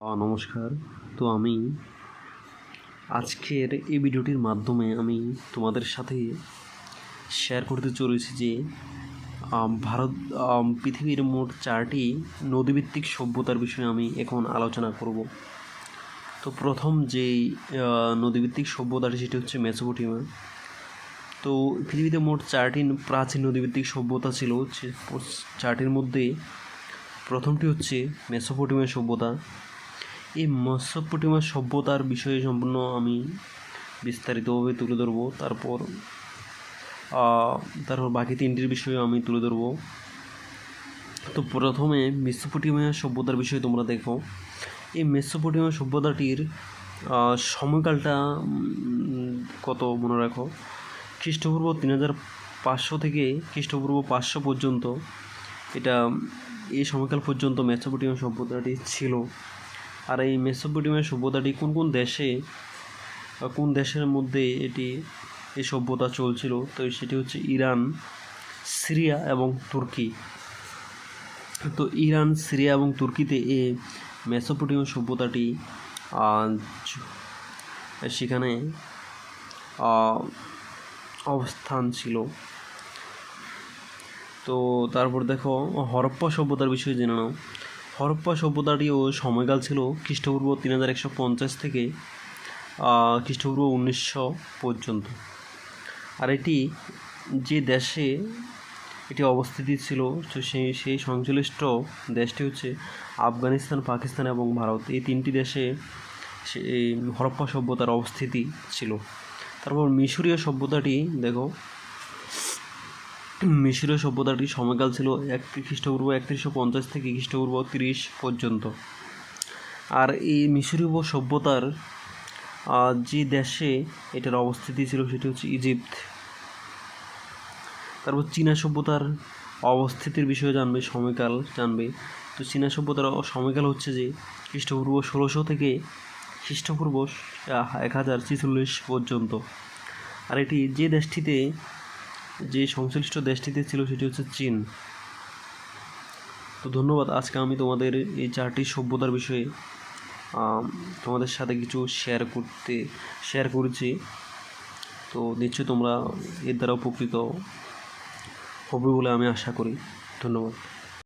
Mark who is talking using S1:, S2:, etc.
S1: নমস্কার। তো আমি আজকের এই ভিডিওটির মাধ্যমে আমি তোমাদের সাথে শেয়ার করতে চলেছি যে ভারত পৃথিবীর মোট চারটি নদীভিত্তিক সভ্যতার বিষয়ে আমি এখন আলোচনা করব। তো প্রথম আহ, নদীভিত্তিক সভ্যতাটি সেটি হচ্ছে মেসোপটেমিয়া। তো পৃথিবীতে মোট চারটি প্রাচীন নদীভিত্তিক সভ্যতা ছিল চারটির মধ্যে প্রথমটি হচ্ছে মেসোপটেমিয়া সভ্যতা। এই মেসোপটেমিয়া সভ্যতার বিষয়ে সম্পূর্ণ আমি বিস্তারিতভাবে তুলে ধরবো। তারপর তারপর বাকি তিনটির বিষয়ে আমি তুলে ধরবো। তো প্রথমে মেসোপটেমিয়া সভ্যতার বিষয়ে তোমরা দেখো। এই মেসোপটেমিয়া সভ্যতাটির সময়কালটা কত মনে রাখো? খ্রিস্টপূর্ব তিন হাজার পাঁচশো থেকে খ্রিস্টপূর্ব পাঁচশো পর্যন্ত, এটা, এই সময়কাল পর্যন্ত মেসোপটেমিয়া সভ্যতাটি ছিল। আর এই মেসোপটেমিয়া সভ্যতাটি কোন কোন দেশে বা কোন দেশের মধ্যে এটি এই সভ্যতা চলছিল? তো সেটি হচ্ছে ইরান, সিরিয়া এবং তুর্কি। তো ইরান, সিরিয়া এবং তুর্কিতে এই মেসোপটেমিয়া সভ্যতাটি সেখানে অবস্থান ছিল। তো তারপর দেখো হরপ্পা সভ্যতার বিষয়ে জেনে নাও। হরপ্পা সভ্যতাটিও সময়কাল ছিল খ্রিস্টপূর্ব তিন হাজার একশো পঞ্চাশ থেকে খ্রিস্টপূর্ব উনিশশো পর্যন্ত। আর এটি যে দেশে এটি অবস্থিতি ছিল তো সেই সেই সংশ্লিষ্ট দেশটি হচ্ছে আফগানিস্তান, পাকিস্তান এবং ভারত। এই তিনটি দেশে হরপ্পা সভ্যতার অবস্থিতি ছিল। তারপর মিশরীয় সভ্যতাটি, দেখো মিশরীয় সভ্যতাটির সময়কাল ছিল এক খ্রিস্টপূর্ব একত্রিশশো পঞ্চাশ থেকে খ্রিস্টপূর্ব তিরিশ পর্যন্ত। আর এই মিশরীয় সভ্যতার যে দেশে এটার অবস্থিতি ছিল সেটি হচ্ছে ইজিপ্ট তারপর চীনা সভ্যতার অবস্থিতির বিষয়ে জানবে সময়কাল জানবে। তো চীনা সভ্যতার সময়কাল হচ্ছে যে খ্রিস্টপূর্ব ষোলোশো থেকে খ্রিস্টপূর্ব এক হাজার ছিচল্লিশ পর্যন্ত। আর এটি যে দেশটিতে যে সংশ্লিষ্ট দেশটিতে ছিল সেটি হচ্ছে চীন। তো ধন্যবাদ, আজকে আমি তোমাদের এই চারটি সভ্যতার বিষয়ে তোমাদের সাথে কিছু শেয়ার করতে শেয়ার করেছি। তো নিশ্চয়ই তোমরা এর দ্বারা উপকৃত হবে বলে আমি আশা করি। ধন্যবাদ।